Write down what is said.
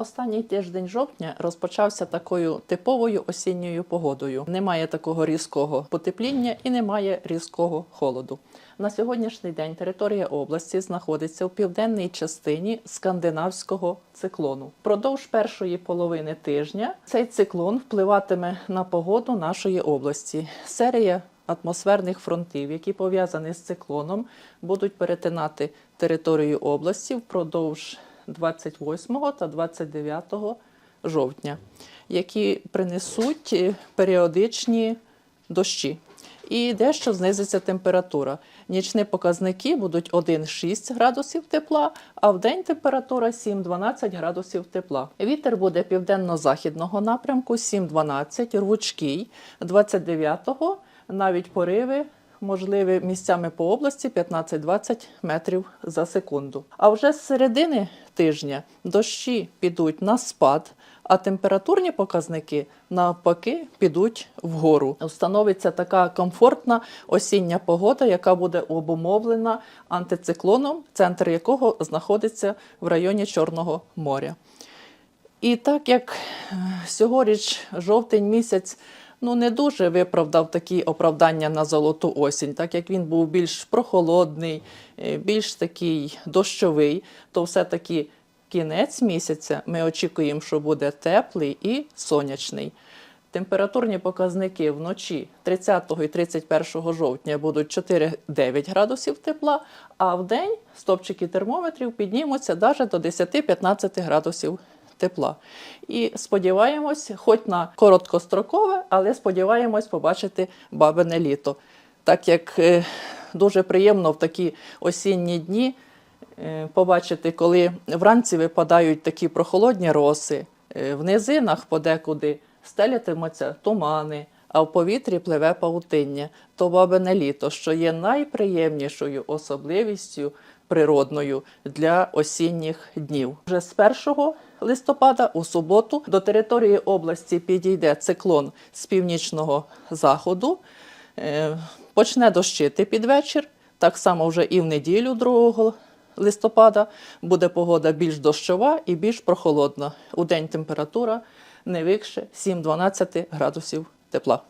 Останній тиждень жовтня розпочався такою типовою осінньою погодою. Немає такого різкого потепління і немає різкого холоду. На сьогоднішній день територія області знаходиться у південній частині скандинавського циклону. Впродовж першої половини тижня цей циклон впливатиме на погоду нашої області. Серія атмосферних фронтів, які пов'язані з циклоном, будуть перетинати територію області впродовж 28 та 29 жовтня, які принесуть е, періодичні дощі. І дещо знизиться температура. Нічні показники будуть 1-6 градусів тепла, а в день температура 7-12 градусів тепла. Вітер буде південно-західного напрямку 7-12, рвучкий, 29-го навіть пориви можливі місцями по області 15-20 метрів за секунду. А вже з середини тижня дощі підуть на спад, а температурні показники навпаки підуть вгору. Встановиться така комфортна осіння погода, яка буде обумовлена антициклоном, центр якого знаходиться в районі Чорного моря. І так як е, сьогоріч жовтень місяць ну не дуже виправдав такі оправдання на золоту осінь, так як він був більш прохолодний, е, більш такий дощовий, то все-таки кінець місяця ми очікуємо, що буде теплий і сонячний. Температурні показники вночі 30 і 31 жовтня будуть 4-9 градусів тепла, а в день стопчики термометрів піднімуться навіть до 10-15 градусів тепла. І сподіваємось, хоч на короткострокове, але сподіваємось побачити бабине літо. Так як е, дуже приємно в такі осінні дні е, побачити, коли вранці випадають такі прохолодні роси, е, в низинах подекуди стелятимуться тумани, а в повітрі пливе павутиння, то бабине літо, що є найприємнішою особливістю природною для осінніх днів. Вже з 1 листопада у суботу до території області підійде циклон з північного заходу. Е, Почне дощити під вечір. Так само вже і в неділю 2 листопада буде погода більш дощова і більш прохолодна. У день температура не вище 7-12 градусів тепла.